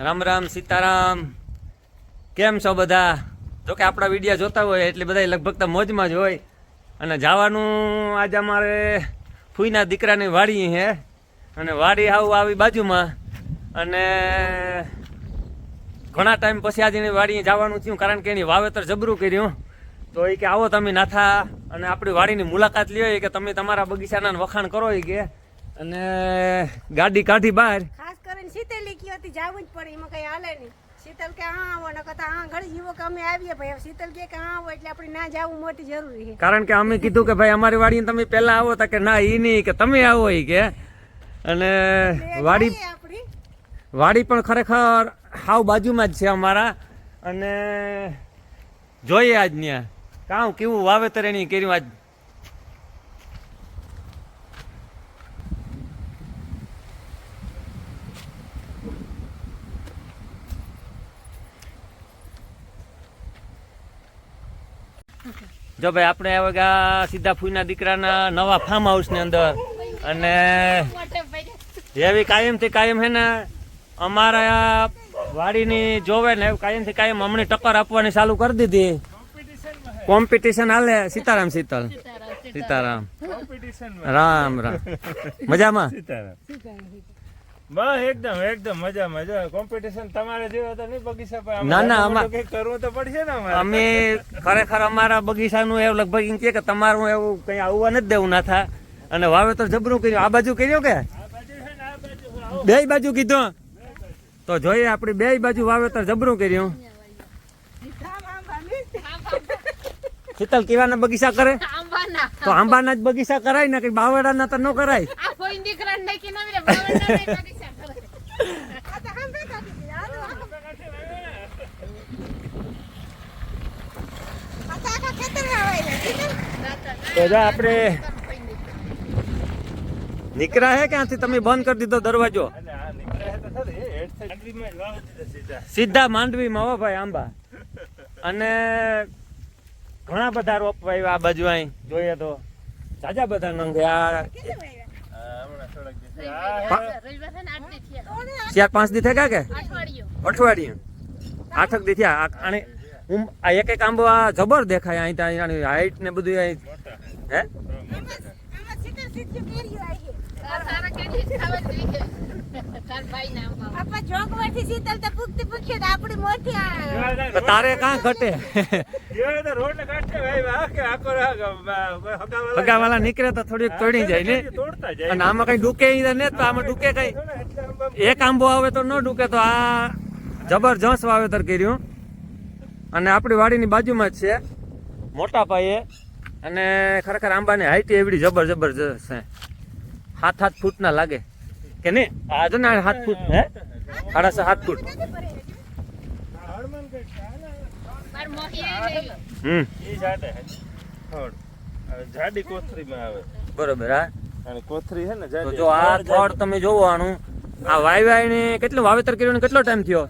રામ રામ સીતારામ. કેમ છો બધા? જો કે આપણા વિડીયા જોતા હોય એટલે બધા લગભગ તો મોજમાં જ હોય. અને જવાનું આજે અમારે ફૂઈના દીકરાની વાડી છે અને વાડી આવું આવી બાજુમાં. અને ઘણા ટાઈમ પછી આજે એની વાડીએ જવાનું થયું કારણ કે એની વાવેતર જબરું કર્યું. તો એ કે આવો તમે નાથા. અને આપણી વાડીની મુલાકાત લ્યો કે તમે તમારા બગીચાના વખાણ કરો એ કે. અને ગાડી કાઢી બહાર. ખાસ શીતલ શીતલી હતી જવું જ પડે એમાં કઈ હાલે નહીં. શીતલ કે હા આવો નકર તો હા ઘણી જીવો કે અમે આવીએ ભાઈ. શીતલ કે કે હા આવો એટલે આપણે ના જવું મોટી જરૂરી છે. કારણ કે અમે કીધું કે ભાઈ અમારી વાડીને તમે પહેલા આવો તા કે ના એ નહીં કે તમે આવો એ કે. અને વાડી વાડી પણ ખરેખર હાવ બાજુમાં જ છે અમારા. અને જોઈએ આજ ત્યાં કાં કેવું વાવેતર એની કર્યું આજ? જો ભાઈ આપણે આવ્યા ગયા સીધા ફૂઈના દીકરાના નવા ફાર્મ હાઉસની અંદર. અને એવી કાયમથી કાયમ હે ને અમારા વાડીની જોવે ને કાયમથી કાયમ હમણાં ટક્કર આપવાની ચાલુ કરી દીધી. કોમ્પિટિશન હાલે સીતારામ શીતલ. સીતારામ રામ રામ. મજામાં? બસ એકદમ એકદમ મજા મજા. કોમ્પિટિશન તમારે જેવા તો નહીં બગીચા પર. ના, ના, કંઈક કરવું તો પડશે ને અમારે. અમે ખરેખર અમારા બગીચાનું એવું લગભગ એમ કે કે તમારું એવું કંઈ આવવા નથી દેવું ના થા. અને વાવેતર જબરું કર્યું. આ બાજુ કર્યું કે? આ બાજુ છે ને આ બાજુ આવો. બે બાજુ કીધું. તો જોઈએ આપણી બે બાજુ વાવેતર જબરું કર્યું. શીતલ કેવાના બગીચા કરે? તો આંબાના જ બગીચા કરાય ને કઈ બાવડાના તો ન કરાય. દીકરા ને કે ના મેરે બાવળના ને બગીચા કરે આ તો આમ બે કાઢી દીધી. હાલો, હાલો. આ તો આખા ખેતરમાં વાવેલા. શીતલ? તો જો આપણે નીકળ્યા હે ક્યાંથી? તમે બંધ કરી દીધો દરવાજો. અને સીધા. માંડવીમાં હો ભાઈ આંબા. અને ઘણા બધા રોપ આવ્યા આ બાજુ અહીં જોઈએ તો. જાજા બધા નંગે. આ ચાર પાંચ દી થયા કે? અઠવાડિયું. આઠક દી થયા. આને હું આ એક એક આંબો આ જબર દેખાય અહીં ત્યાં હાઈટ ને બધું અહીં. હે. તાર કાં ઘટે? હગાવાલા નીકળે તો થોડીક તોડી જાય, ને? અને આમાં કઈ ડૂકે ને તો આમાં ડૂકે કઈ. એક આંબો આવે તો ન ડૂકે, તો આ જબરજસ્ત વાવેતર કર્યું. અને આપણી વાડીની બાજુમાં જ છે. મોટા પાયે. અને ખરેખર આંબાની હાઈટી એવડી જબર જબરજસ્ત છે. સાત સાત ફૂટના લાગે. કે નહીં? આ જો ને સાત ફૂટ હે? સાડા છ સાત ફૂટ. હમ. ઈ જાડે હે. થોડ. હવે જાડી કોથળીમાં આવે. બરોબર હા. કોથરી છે ને જો આ થોડ તમે જોવો આનું આ વાય વાય ને કેટલું વાવેતર કર્યું ને કેટલો ટાઈમ થયો?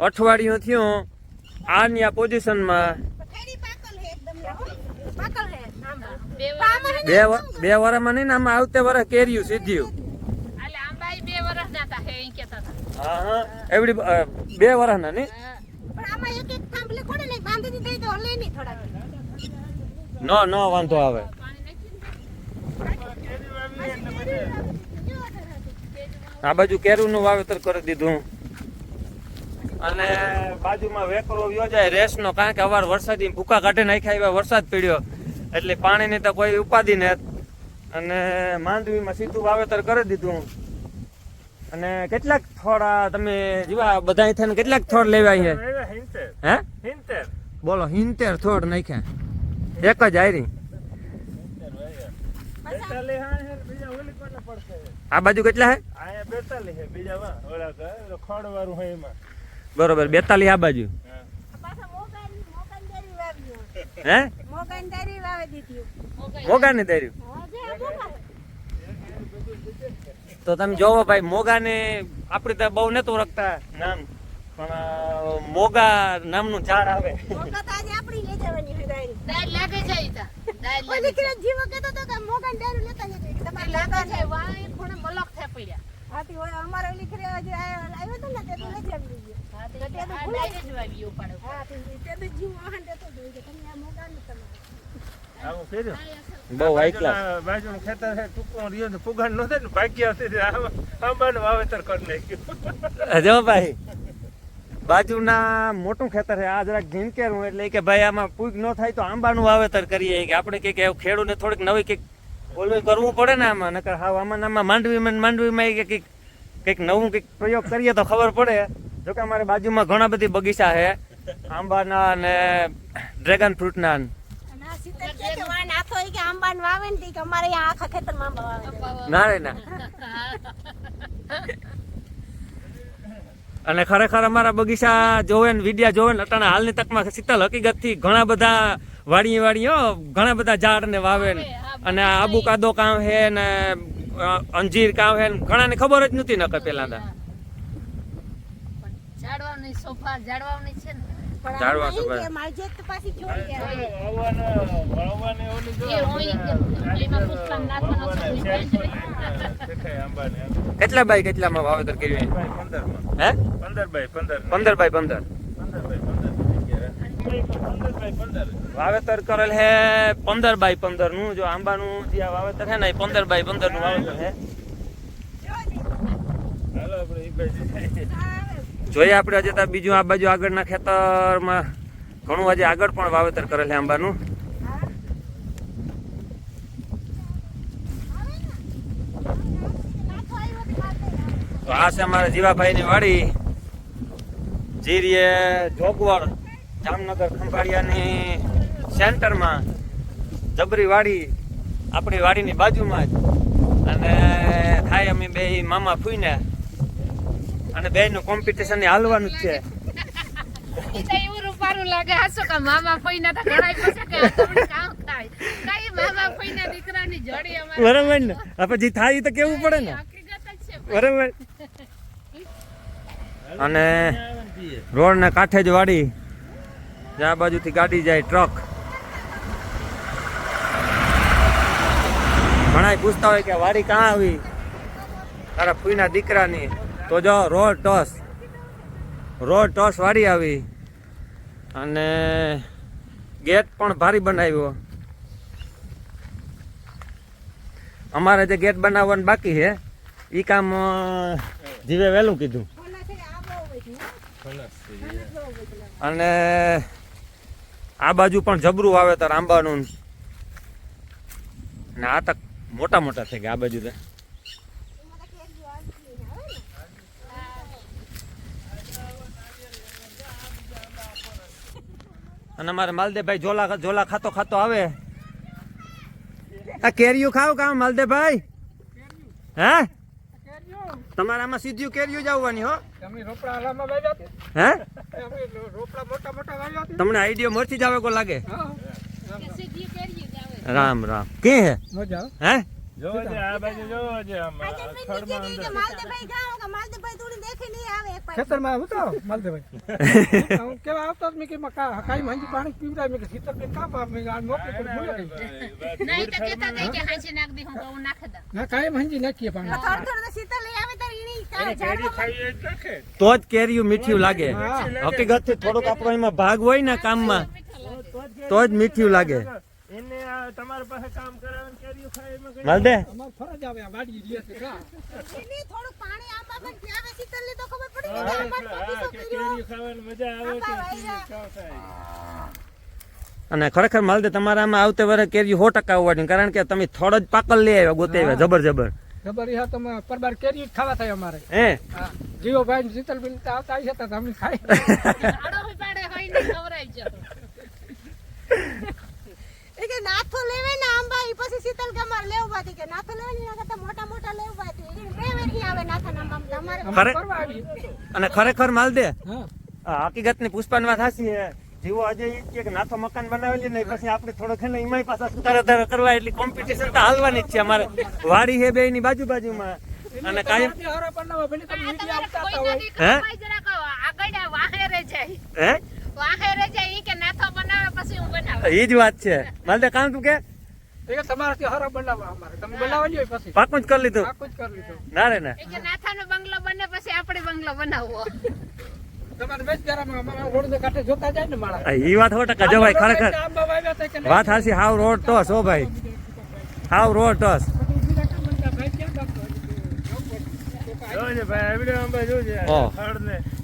અઠવાડિયું થયું, આની આ પોઝિશનમાં. બે ને બે વ- નહીં ને આમાં આવતે વર્ષ કેર્યું સીધ્યું. બે વર્ષ ના થોડાક ન ન વાંધો આવે પાણી નાખી કેરી વાવી એટલે બધે આ બાજુ કેરુનું વાવેતર કરી દીધું. અને બાજુમાં વેકરો યોજાય રેસનો કારણ કે અવાર વરસાદી ભૂકા કાઢે નાખ્યા એવા વરસાદ પડ્યો. એટલે પાણીની તો કોઈ ઉપાધિ ને અને માંડવીમાં સીધું વાવેતર કરી દીધું. અને કેટલાક થોડા તમે જેવા બધા થઈને કેટલાક થોડ લેવા છે? હે. બોલો હિંતેર થોડ નાખ્યા. એક જ આયરી બેતાલીસ હા છે ને બીજા ઓલી કોને પડશે આ બાજુ કેટલા હે આયા બેતાલીસ છે બીજા વા ઓલા તો હોય એમાં. બરોબર બેતાલીસ આ બાજુ. હા. પાછા મોગાની મોગાની દારી વાવી હે? મોગાની દારી વાવી દીધી. મોગાની દાર્યું હા, જે આ મોગા. તો તમે જોવો ભાઈ મોગાને આપણે તો બહુ નતું રખતા. નામ પણ મોગા નામનું ઝાડ આવે. મોગા તો આજે આપણી લઈ જવાની છે લાગે. દાળ ઓલી જીવો કે મોગાની લેતા જજો. તમારે લાગે લાગે છે વાહ એ મલક થાય પડ્યા. હાથી હોય અમારે ઓલી કિરણ હજી આ આ ડાયરેક્ટ જ વાવી ઉપાડો. હા તે તે તો જીવ વાહન દેતો જ કે તમે આ મોટા ને તમે. આવું બહુ હાઈ ક્લાસ બાજુનું ખેતર છે ટૂંકું રહ્યું ને નો થાય ને ભાગ્ય તે આંબાનું વાવેતર કરી નાખ્યું. જો ભાઈ. બાજુના મોટું ખેતર છે. આ જરાક ઝીણકેરું એટલે કે ભાઈ આમાં પૂગ ન થાય તો આંબાનું વાવેતર કરીએ. કે આપણે કંઈક એવું ખેડૂને થોડીક નવી કંઈક ઓલું કરવું પડે ને આમાં. નકર હાવ આમાં આમાં માંડવીમાં માંડવીમાં કે કંઈક કંઈક નવું કંઈક પ્રયોગ કરીએ તો ખબર પડે. જો કે અમારી બાજુમાં ઘણા બધી બગીચા છે. આંબાના અને ડ્રેગન ફ્રૂટના ના રે ના. અને ખરેખર અમારા બગીચા જોવે ને વિડિયા જોવે ને અટાણા હાલની તકમાં શીતલ હકીકતથી ઘણા બધા વાડી વાડીઓ, ઘણા બધા ઝાડ ને વાવે ને. અને આબુ કાદો કામ હે ને અંજીર કામ હે ને ખબર જ નથી નકર પેલા તા ઝાડવાની સોફા ઝાડવાની છે ને ઝાડવા તો કે મારી જેત તો પાછી છોડી ગયા વાવવાને- વાવવાને ઓલી જો. એ હોય એમાં પુષ્પા નાખવાનો છે દેખાય આંબાને. કેટલા બાય કેટલામાં વાવેતર કર્યું. હે પંદર બાય પંદર. પંદર. બાય પંદર. પંદર બાય પંદર જગ્યા. પંદર બાય પંદર. વાવેતર કરેલ હે પંદર બાય પંદરનું. જો આંબાનું જે વાવેતર હે ને એ પંદર બાય પંદરનું વાવેતર હે. હાલો આપણે જઈએ. આપણે હજી તો બીજું આ બાજુ આગળના ખેતરમાં ઘણું હજી આગળ પણ વાવેતર કરેલ છે આંબાનું તો આ છે અમારા જીવાભાઈની વાડી જીરીએ જોગવડ જામનગર ખંભાળિયાની સેન્ટરમાં જબરી વાડી આપણી વાડીની બાજુમાં જ અને થાય અમે બે મામા ફૂઈને અને બે નું કોમ્પિટિશન હાલવાનું જ છે. બરાબર ને? આ પછી થાય તો કેવું પડે ને? જ બરાબર. અને રોડ ને કાંઠે જ વાડી. જ્યાં બાજુથી ગાડી જાય ટ્રક. ઘણા પૂછતા હોય કે વાડી કાં આવી? તારા ફૂઈના દીકરાની. તો જો રોડ ટોસ રોડ ટોસ વાડી આવી. અને ગેટ પણ ભારી બનાવ્યો. અમારે જે ગેટ બનાવવાનું બાકી છે એ કામ જીવે વહેલું કીધું. અને આ બાજુ પણ જબરું વાવેતર આંબાનું. ને આ તક મોટા મોટા થઈ ગયા આ બાજુ તો કેરીઓ આવી ગઈ આવે ને અને અમારે માલદેભાઈ ઝોલા ઝોલા ખાતો ખાતો આવે. આ કેરીયું ખાવ કામ માલદેભાઈ હે? તમારે આમાં સીધું કેરીયું જ આવવાની હો. તમે રોપડા હાલામાં વાવ્યા છે? હે? અમે રોપડા મોટા મોટા વાવ્યા છે? તમને આઈડિયો મળતી જ આવે કો લાગે? કે સીધી કરીએ જ આવે. રામ રામ. કે હે? હે? જોવો છે આ બાજુ જોવો છે આમ આ જન્મી નીચે ગઈ કે માલદેભાઈ ગામ કે માલદેભાઈ થોડી દેખી નહીં આવે એક પાછી. ખેતરમાં હું તો માલદેભાઈ? હું કેવા આવતા જ મેં કે મેં કા- કાંઈ માંજી પાણી પીવડાય મેં કે શીતળ બેન કાં પાપ? મેં કીધું આ મોકલી પણ ભૂલે ગઈ. નહીં તો કેતા હતા કે હાંસી નાખ દી હું કહું નાખ દઉં. ના કાંઈ માંજી નાખીએ પાણી. થોડું થોડું તો શીતળ લઈ આવે તારી ઈની તારા કેરી ઝાડમાં ખાઈ એ જ નાખે. તો જ કેરીયું મીઠું લાગે. હકીકતથી થોડુંક આપણો એમાં ભાગ હોય ને કામમાં તો જ મીઠું લાગે. એને તમારા પાસે કામ કરાવવાનું ને કેરીઓ ખાય એમાં કઈ- માલદે અમાર ફરજ આવે આ વાડી લે છે કા ઈની થોડું પાણી આંબા પર પીવે શીતળની તો ખબર પડી ગઈ અમાર બગીચો કેરીઓ ખાવાની મજા આવે કે કેરીઓ ખાવ થાય. અને ખરેખર માલદે તમારામાં આવતે વરે કેરી સો ટકા આવવાની કારણ કે તમે થોડો જ પાકલ લઈ આવ્યા ગોતે આવ્યા જબર જબર. જબર હા તમે પરબાર કેરી ખાવા થાય અમારે. હે? હા. જીવોભાઈ ને શીતલબેન તો આવતા આવી હતા તમે ખાઈ. આડો હોય પાડે હોય ને ખવરાઈ જાવ એ કે નાથો લેવે ને આંબા ઈ પછી શીતલ કે અમારે લેવું બાકી કે નાથો લેવે ને કરતા મોટા મોટા લેવું બાકી ઈ બે વેરી આવે નાથા ના અમારે ખરે- કરવા આવી અને ખરેખર માલદે? હા. હકીકતની પુષ્પાની વાત છે જીવો આજે ઈ જ કે કે નાથો મકાન બનાવેલી ને પછી આપણે થોડોક છે ને એમાંય પાછા સુધારા ધારા કરવા એટલી કોમ્પિટિશન તો હાલવાની જ છે. અમારે વાડી હે બે ની બાજુ બાજુમાં. અને કાયમ તમારે જરાક આગળ વાહેરે જાય હે વાહેરે જાય. હું? એ જ વાત છે. માલદે કામ તું કે? તમારાથી હારા બનાવવા અમારે. તમે બનાવવાની હોય પછી. પાકું જ કરી લીધું. આખું જ કરી લીધું. ના રે ના. કે નાથાનો બંગલો બને પછી આપણે બંગલો બનાવવો. તમારે વેચગારામાં અમારા રોડને કાંઠે જોતા જાય ને માળા. આ ઈ વાત સો ટકા જો ભાઈ ખરેખર. આંબા વાવ્યા હતા કે નહીં? વાત હાસી હાવ રોડ ટોસ હો ભાઈ. How road toss.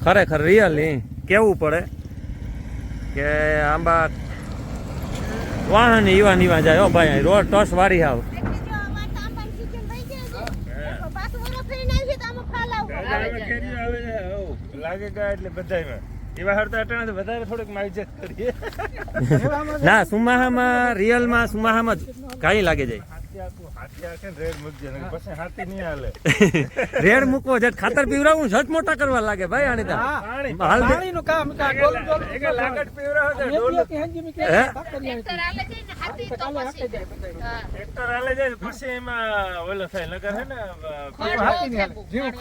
ખરેખર રિયલી કેવું પડે? કે આંબા વાહન ઈવાન ઈવાન જાય. હો ભાઈ રોડ ટોસ વારી આવે લાગે ગયા એટલે બધાયમાં એવા હરતા અટાણે વધારે થોડીક માઇજત કરીએ ના સુમાહામાં રિયલમાં સુમાહામાં કાંઈ લાગે જાય. રેડ મૂકજે નકર પછી હાથી નહીં હાલે રેડ મૂકવો છે ખાતર પીવરાવું સચ મોટા કરવા લાગે ભાઈ આને તો પાણી. હાલ કામ કે આ ડોલું ડોલું એક લાકડ પીવરાવો તો ડોલ કે હંજી મેં કે હે? ભાકરી આવી ટ્રેક્ટર હાલે છે ને હાથી તો પછી. ટ્રેક્ટર જાય. એમાં ઓલો થાય નકર હે ને ખડ હાથી જેવું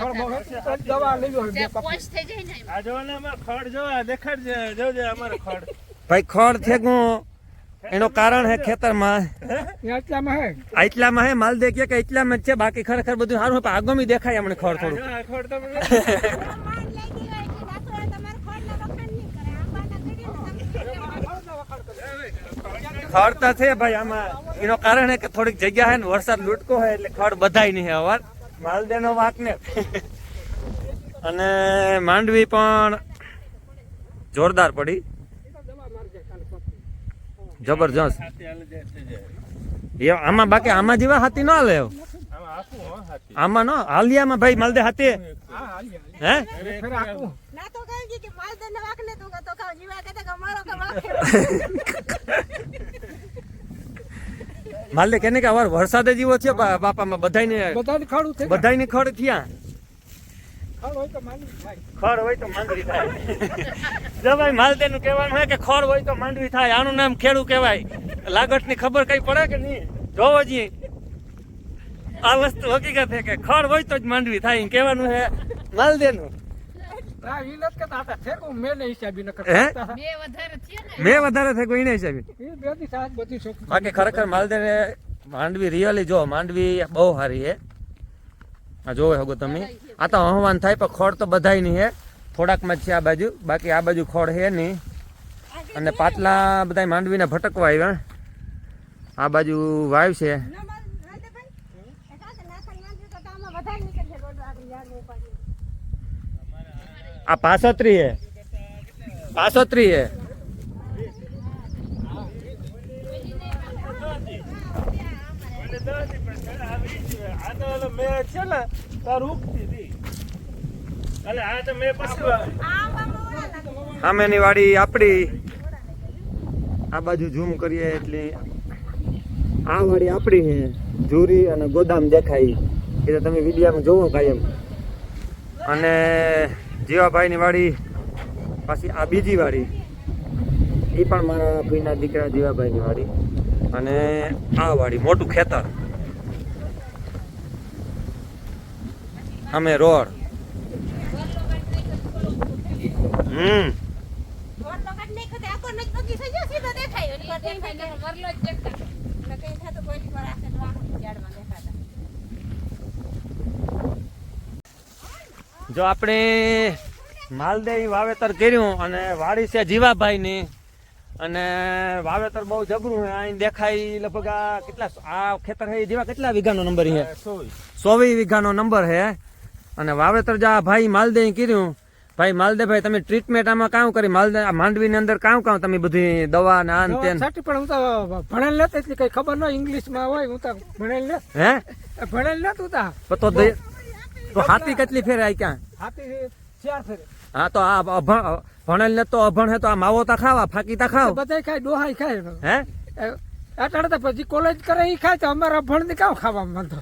જ દવા લેવી હોય બે જે પાપડી. પોચ થઈ જાય ને એમાં. આ જોવાને આમાં ખડ જો જોજે અમારે ખડ. ભાઈ ખડ થેગું એનું કારણ હે ખેતરમાં. હે? આટલામાં હે? માલ દે કે એટલામાં જ છે? બાકી ખરેખર બધું સારું પણ આગોમી દેખાય અમને ખડ થોડું ખડ તો છે ભાઈ આમાં. એનો કારણ હે કે થોડીક જગ્યા હે ને વરસાદ લૂટકો હોય એટલે ખડ બધાય નહીં હે અવાર. માલદેનો વાક ને. અને માંડવી પણ જોરદાર પડી. જબરજસ્ત. એ આમાં બાકી આમાં જેવા હાથી ન હાલે આમાં ન હાલિયામાં ભાઈ માલદે હાથી. હા માલદે કેને કે અવાર વરસાદે જીવો છે બાપામાં બધાને બધાને ખડ થયા. ખાડું હોય તો માંડવી થાય. ખડ હોય તો માંડવી થાય જો ભાઈ માલદેનું કહેવાનું હોય કે ખડ હોય તો માંડવી થાય. આનું નામ ખેડૂ કહેવાય. લાગટની ખબર કઈ પડે કે નહીં? જોવો જી. આ વસ્તુ હકીકત છે કે ખડ હોય તો જ માંડવી થાય એમ કહેવાનું છે માલદેનું. હા ઈ નથી કહેતા. હતા ઠેકું મેં ને હિસાબી ન હે? કરતા વધારે મેં વધારે થઈ ગયું નહીં સાહેબ એ બે દી સાત બધી શોખ બાકી ખરેખર માલદેને માંડવી રિયલી જો માંડવી બહુ સારી છે. આ જોવે હગો તમે. આ તો હવાન થાય, પણ ખોડ તો બધાય નહીં હે. થોડાકમાં છે આ બાજુ. બાકી આ બાજુ ખોડ છે નહીં અને પાતલા બધા માંડવીને ભટકવા આવ્યા આ બાજુ વાવ છે. આ પાસોત્રી હે. પાસોત્રી હે. છે ને, તાર ઉગતી હતી એટલે આ તો મેં પછી આંબામાં ઓળા લાગે સામેની વાડી આપણી આ બાજુ ઝૂમ કરીએ એટલે આ વાડી આપણી છે. જુરી અને ગોદામ દેખાય. એ તો તમે વિડીયામાં જોવો કાયમ અને જીવાભાઈની વાડી પાછી આ બીજી વાડી એ પણ મારા ભાઈના દીકરા જીવાભાઈની વાડી અને આ વાડી મોટું ખેતર. અમે રોડ હમ રોડ લગાડ નહીં ખતે આખો નજ પગી થઈ જાય સીધો દેખાય એટલે ઈ દેખાય ને મરલો જ આપણે માલદેવી વાવેતર કર્યું અને વાડી છે જીવાભાઈની. અને વાવેતર બહુ જબરું છે. અહીં દેખાય લગભગ આ કેટલા આ ખેતર છે જેવા કેટલા વીઘાનો નંબર છે? સોવી સોવી વીઘાનો નંબર છે. અને વાવેતર જે આ ભાઈ માલદેવી કર્યું ભાઈ માલદેભાઈ તમે ટ્રીટમેન્ટ આમાં કામ કરી? માલદે આ માંડવીની અંદર કામ કામ તમે બધી દવા ને આન તેન? સાચી પણ હું તો ભણેલ નથી એટલી કઈ ખબર ન ઇંગ્લિશમાં હોય હું તો ભણેલ નથી. હે? ભણેલ હું તો. તો દે- તો હાથી કેટલી ફેર આઈ ક્યાં? હાથી ચાર ફેર. હા તો આ અભણ ભણેલ ને તો અભણ હે તો આ માવો તા ખાવા ફાકી તા ખાવ. બધાય ખાય ડોહાઈ ખાય. હે? અટાણે તો પછી કોલેજ કરે એ ખાય તો અમારા ભણ ને કામ ખાવા માંગતો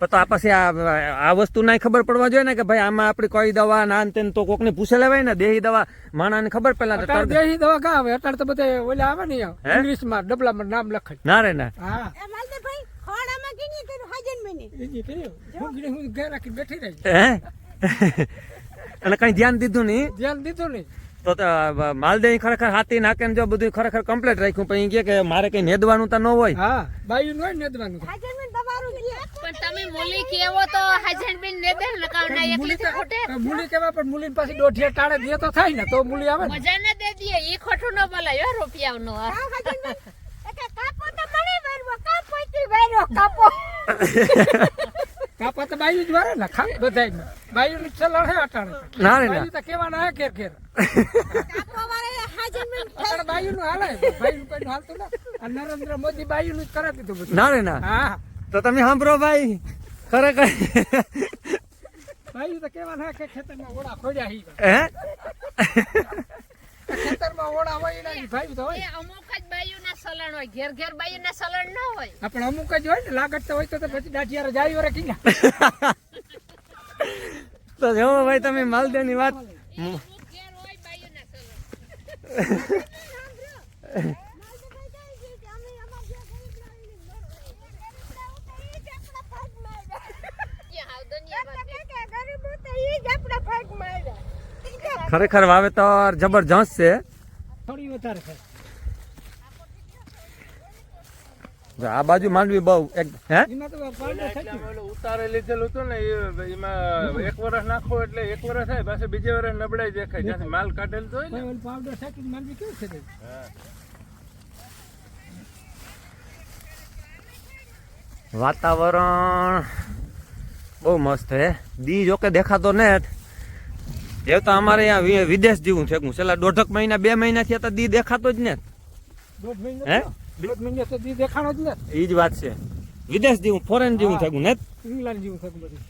તો આ પછી આ આ વસ્તુ ના ખબર પડવા જોઈએ ને કે ભાઈ આમાં આપડી કોઈ દવા ના અંતે તેન તો કોકને પૂછે લેવાય ને દેહી દવા માણાને ખબર પેલા દેશી દવા કા આવે? અત્યારે તો બધે ઓલા આવે ને ઇંગ્લિશમાં ડબલા ડબલામાં નામ લખે ના રે ના. અને કઈ ધ્યાન દીધું નહીં? ધ્યાન દીધું નહીં. તો માલદેવી ખરેખર હાથી નાકે ને જો બધું ખરેખર કમ્પ્લીટ રાખ્યું. પણ ઈ કે મારે કઈ નેદવાનું તો ન હોય. હા બાયું હોય ને દવાનું હાજન મહિને તમારું જ લે. પણ તમે મૂલી કેવો તો હસબન્ડ ને દે ને એકલી થી ખોટે. મૂલી કેવા પણ મૂલી પાસે દોઢિયા ટાળે દે તો થાય ને તો મૂલી આવે મજા ને દે દે ઈ ખોટું ન બોલાય હો રૂપિયા નો. કાપો તો મને વારવો, કાપો તી વારવો, કાપો. કાપો તો બાયું જ વારે ને ખાવ બધાય બાયું નું ચલણ હે અટાણે. ના રે ના. તો. અટાણે બાયું નું હાલે. બાયું કોઈ હાલતું ના. નરેન્દ્ર મોદી બાયું નું જ કરાવી દીધું બધું. ના રે ના. હા તો તમે સાંભળો ભાઈ. ખરેખર. બાયું તો કેવાના હે કે ખેતરમાં ઓળા ખોડ્યા હી. હે? ખેતરમાં ઓળા હોય એના ઈ ભાઈ તો હોય. અમુક જ બાયું ના સલણ હોય. ઘેર ઘેર બાયું ના સલણ ના હોય. પણ અમુક જ હોય ને લાગત તો હોય તો પછી દાઢિયાર જાય વરે કીના. તો જો ભાઈ તમે માલદેવની વાત ખરેખર ના સલણ છે. કે અમે અમારા જે આ બાજુ માંડવી બહુ એક હે? ઉતારે લીધેલું હતું ને એમાં એક વર્ષ નાખો એટલે એક વર્ષ થાય પાછું બીજે વર્ષ નબળાઈ દેખાય જ્યાંથી માલ કાઢેલ તો હોય ને. પાવડર સાકી માંડવી કેવું છે વાતાવરણ બહુ મસ્ત હે. દી જોકે દેખાતો ને એ તો અમારે અહીંયા વિદેશ જેવું છે. છેલ્લા દોઢક મહિના બે મહિના થયા દી દેખાતો જ ને હે? થયો. દોઢ મહિનો દેખાણો જ ને એ જ વાત છે. વિદેશ જેવું ફોરેન જેવું થયું ને ઇંગ્લેન્ડ જેવું થતું બધું.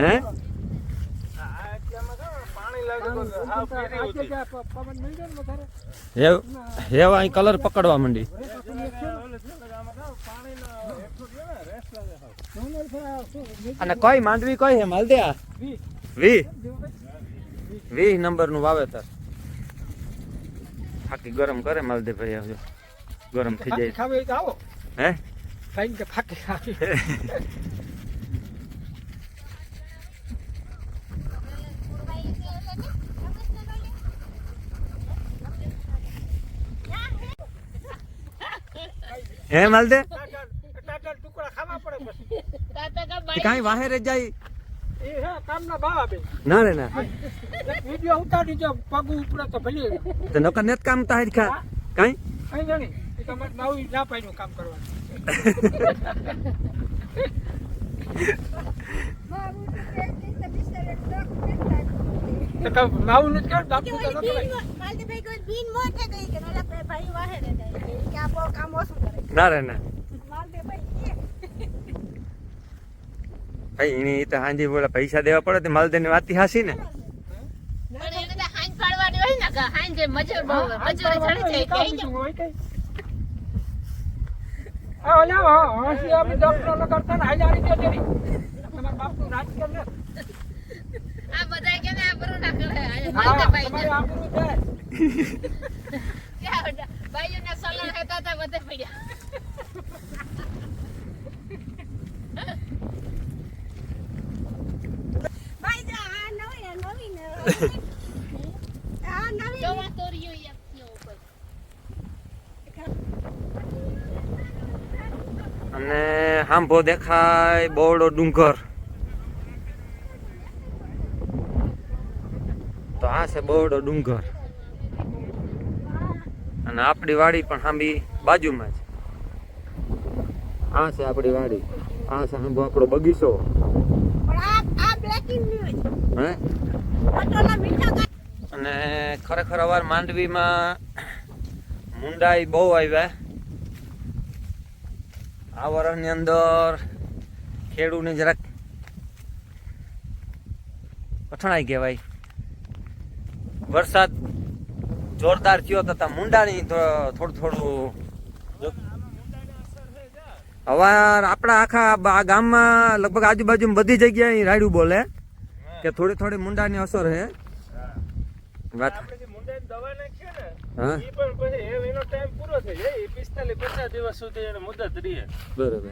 હે? હેવા પીરી આજે હતી. અને કઈ માંડવી કઈ હે માલદ્યા? વી. વી નંબરનું વાવેતર. ફાકી ગરમ કરે માલદે ભાઈ, આવજો. ગરમ થઈ જાય. ખાવે આવો હે? ખાઈને કે ફાકી ખાવી હે માલદે ટાટા ખાવા પડે પછી. તાતા કા તે કાંઈ વાહે જાય? એ હે કામના ભાવ બે. ના રે ના. વીડિયો ઉતારી જો પગ ઉપડે તો ભલે. તો નકર નેત કામ તાહેર ખા કાંઈ? કઈ જાણી એ તમારે નવું ના પાડ્યું કામ કરવાનું. તો તો. તો નવું નથી કર બાપુ તો ઓલી નતો બીન મો- કોઈ બીન મોટે ગઈ કે ઓલા ભાઈ ભાઈ વાહે જાય. કે આ કામ ઓછું કરે. ના રે ના માલતીભાઈ કે, ભાઈ એની તો હાંજી બોલે પૈસા દેવા પડે માલ માલદે ની વાત હાસી ને પણ એને હાંજ પાડવાની હોય ને કે હાંજે મજૂર બહુ હોય. મજૂરી ચડી જાય કે અહીંયા. આ ઓલા હા, હાંસી આપણે ડોક્ટર લગાડતા ને હાજારી દે જરી. તમારા બાપનું રાજકીય ને. આ બધા કે ને આબરૂ ના કરે હા, માલદેભાઈ તમારે આબરૂ છે. બાઈઓ ના સલણ હતા તા બધે પડ્યા ભાઈ જા, આ નવી આ નવી ને. આ નવી જોવા તોર્યો એક થયો ઉપર અને હાંભો દેખાય બોરડો ડુંગર. તો આ છે બોરડો ડુંગર. અને આપણી વાડી પણ હાંભી બાજુમાં છે. આ છે આપણી વાડી. આ છે હાંભો આપણો બગીચો. હે? અને ખરેખર અવાર માંડવીમાં મુંડાઈ બહુ આવ્યા આ વર્ષની અંદર ખેડૂને જરાક કઠણાઈ કહેવાય. વરસાદ જોરદાર થયો તથા મુંડાની થોડું થોડું અવાર આપણા આખા ગામમાં લગભગ આજુબાજુ બધી જગ્યાએ રાયડું બોલે. કે થોડી થોડી મુંડાની અસર હે? વાત હા? એ પણ પછી એનો ટાઈમ પૂરો થઈ જાય. એ પિસ્તાલીસ પચાસ દિવસ સુધી એને મુદત રહે. બરોબર.